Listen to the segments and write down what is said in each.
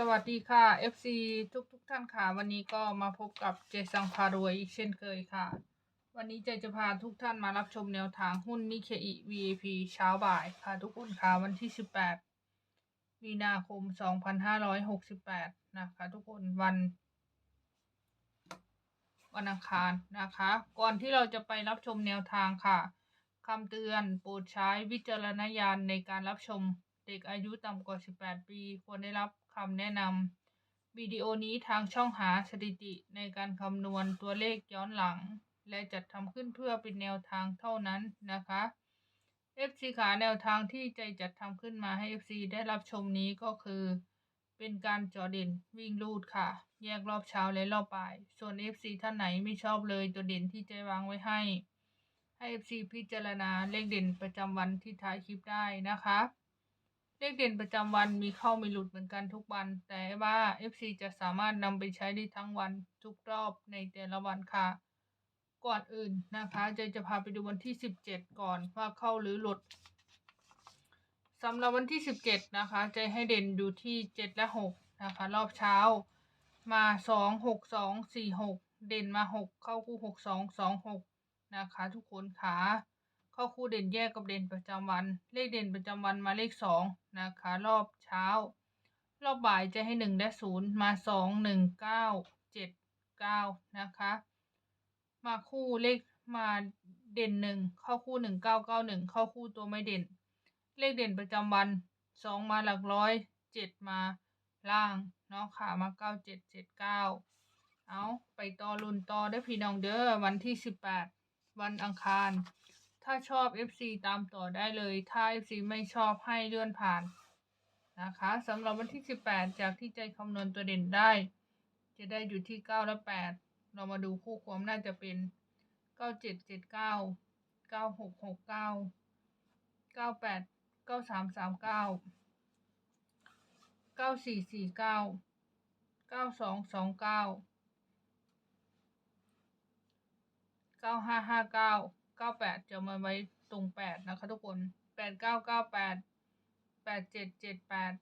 สวัสดีค่ะ FC ทุกทุกท่านค่ะ วันนี้ก็มาพบกับเจสังพารวยอีกเช่นเคยค่ะ วันนี้เจจะพาทุกท่านมารับชมแนวทางหุ้นนิเคอิ VIP เช้าบ่ายค่ะทุกคนค่ะวันที่ 18 มีนาคม 2568 นะคะ ทุกคนวันวันอังคารนะคะ ก่อนที่เราจะไปรับชมแนวทางค่ะคำเตือนโปรดใช้วิจารณญาณในการรับชม เด็กอายุต่ำกว่า 18 ปี ควรได้รับคำแนะนำวิดีโอนี้ทางช่องหาสถิติในการคำนวณตัวเลขย้อนหลัง และจัดทำขึ้นเพื่อเป็นแนวทางเท่านั้นนะคะ FC ขาแนวทางที่ใจจัดทำขึ้นมาให้ FC ได้รับชมนี้ก็คือ เป็นการจอเด่นวิ่งลูดค่ะ แยกรอบเช้าและรอบบ่าย ส่วน FC ท่านไหนไม่ชอบเลยตัวเด่นที่ใจวางไว้ให้ให้ FC พิจารณาเลขเด่นประจำวันที่ท้ายคลิปได้นะคะ เลขเด่นประจำวันมีเข้ามีหลุดเหมือนกันทุกวัน แต่ว่า FC จะสามารถนำไปใช้ได้ทั้งวันทุกรอบในแต่ละวันค่ะ ก่อนอื่นนะคะใจจะพาไปดูวันที่ 17 ก่อนว่าเข้าหรือหลุดสำหรับวันที่ 17 นะคะใจให้เด่นอยู่ที่ 7 และ 6 นะคะ รอบเช้ามา 2 6 2 4 6 เด่นมา 6 เข้าคู่ 6 2 2 6 นะคะ ทุกคนค่ะ ข้าคู่เด่นแยกกับเด่นประจำวัน เลขเด่นประจำวันมาเลข2นะคะ รอบเช้า รอบบ่ายจะให้1และ0มา2 1 9 7 9นะคะ มาคู่เลขมาเด่นหนึ่งเข้าคู่หนึ่งเก้าเก้าหนึ่งเข้าคู่ตัวไม่เด่น เลขเด่นประจำวันสองมาหลักร้อยเจ็ดมาล่างเนาะค่ะมาเก้าเจ็ดเจ็ดเก้าเอาไปต่อรุ่นต่อได้พี่น้องเด้อวันที่สิบแปดวันอังคาร ถ้าชอบ FC ตามต่อได้เลย ถ้า FC ไม่ชอบให้เลื่อนผ่านนะคะสำหรับวันที่ 18 จากที่ใจคำนวณตัวเด่นได้ จะได้อยู่ที่ 9 และ 8 เรามาดูคู่ความน่าจะเป็น 9779 9669 98 9339 9449 9229 9559 เก้าแปดจะมาไว้ตรงแปดนะคะทุกคนแปดเก้าเก้าแปดแปดเจ็ดเจ็ดแปด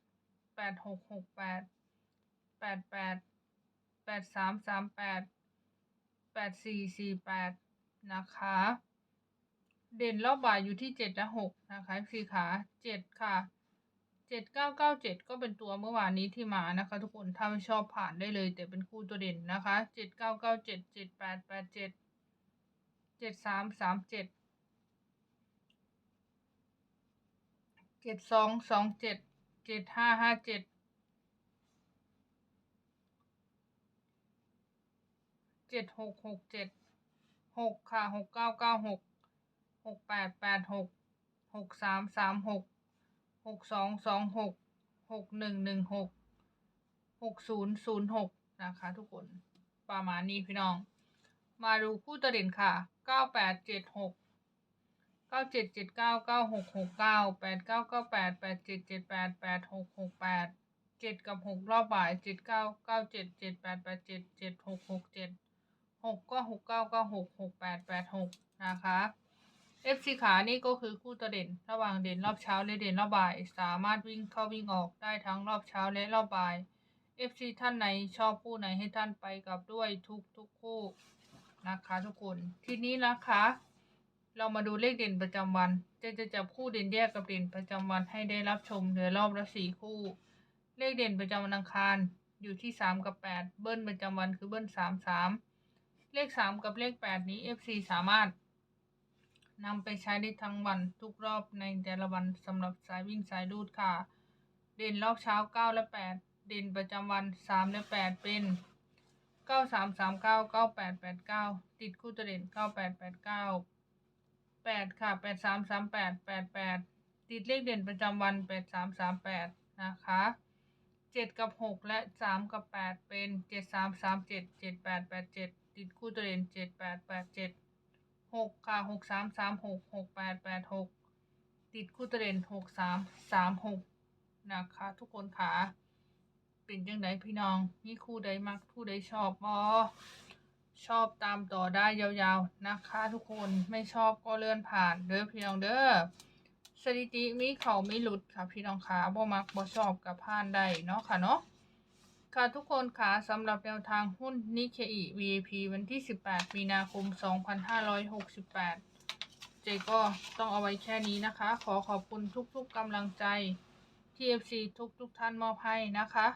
แปดหกหกแปดแปดแปดแปดสามสามแปดแปดสี่สี่แปดนะคะ เด่นรอบบ่ายอยู่ที่เจ็ดและหกนะคะสี่ขาเจ็ดค่ะเจ็ดเก้าเก้าเจ็ดก็เป็นตัวเมื่อวานนี้ที่มานะคะ ทุกคนถ้าไม่ชอบผ่านได้เลย แต่เป็นคู่ตัวเด่นนะคะเจ็ดเก้าเก้าเจ็ดเจ็ดแปดแปดเจ็ด จ็ดสามสามเจ็ดเจ็ดสองสองเจ็ดเจ็ดหกหกเจ็ดหกค่ะหกเก้าเก้าหกหกแปดแปดหกหกสามสามหกหกสองสองหกหกหนึ่งหนึ่งหกหกศูนย์ศูนย์หกนะคะทุกคนประมาณนี้พี่น้อง มาดูคู่ตัวเด่นค่ะ เก้าแปดเจ็ดหกเก้าเจ็ดเจ็ดเก้าเก้าหกหกเก้าแปดเก้าเก้าแปดแปดเจ็ดเจ็ดแปดแปดหกหกแปดเจ็ดกับหกรอบบ่ายเจ็ดเก้าเก้าเจ็ดเจ็ดแปดแปดเจ็ดเจ็ดหกหกเจ็ดหกก็หกเก้าก็หกหกแปดแปดหกนะคะ FC ขานี่ก็คือคู่ตัวเด่น ระหว่างเด่นรอบเช้าและเด่นรอบบ่าย สามารถวิ่งเข้าวิ่งออกได้ทั้งรอบเช้าและรอบบ่าย FC ท่านไหนชอบคู่ไหนให้ท่านไปกับด้วยทุกทุกคู่ นะคะทุกคนทีนี้นะคะ เรามาดูเลขเด่นประจำวัน จะจะจับคู่เด่นแยกกับเด่นประจำวันให้ได้รับชมเหลือรอบละสี่คู่ เลขเด่นประจำวันอังคารอยู่ที่สามกับแปดเบิ้ลประจำวันคือเบิ้ลสามสามเลขสามกับเลขแปดนี้ FC สามารถนำไปใช้ได้ทั้งวันทุกรอบในแต่ละวันสำหรับสายวิ่งสายรูดค่ะ เด่นรอบเช้าเก้าและแปดเด่นประจำวันสามและแปดเป็น เก้าสามสามเก้าเก้าแปดแปดเก้าติดคู่ตัวเด่นเก้าแปดแปดเก้าแปดค่ะแปดสามสามแปดแปดแปดติดเลขเด่นประจำวันแปดสามสามแปดนะคะเจ็ดกับหกและสามกับแปดเป็นเจ็ดสามสามเจ็ดเจ็ดแปดแปดเจ็ดติดคู่ตัวเด่นเจ็ดแปดแปดเจ็ดหกค่ะหกสามสามหกหกแปดแปดหกติดคู่ตัวเด่นหกสามสามหกนะคะทุกคนค่ะ เป็นยังไงพี่น้องนี่คู่ใดมักคู่ใดชอบบอชอบตามต่อได้ยาวๆนะคะทุกคนไม่ชอบก็เลื่อนผ่านเด้อพี่น้องเด้อสถิติมีเขาไม่หลุดค่ะพี่น้องค่ะบ่มักบ่ชอบกับผ่านได้เนาะค่ะเนาะค่ะทุกคนค่ะสำหรับแนวทางหุ้นนิเคอิ VIP วันที่ 18 มีนาคม 2568 เจก็ต้องเอาไว้แค่นี้นะคะ ขอขอบคุณทุกๆกำลังใจที่ FC ทุกๆท่านมอบให้นะคะ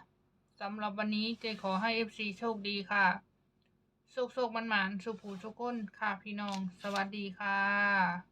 สำหรับวันนี้เจขอให้ FC โชคดีค่ะโชคโชคมันหมานสุขผูสุขก้นค่ะพี่น้อง สวัสดีค่ะ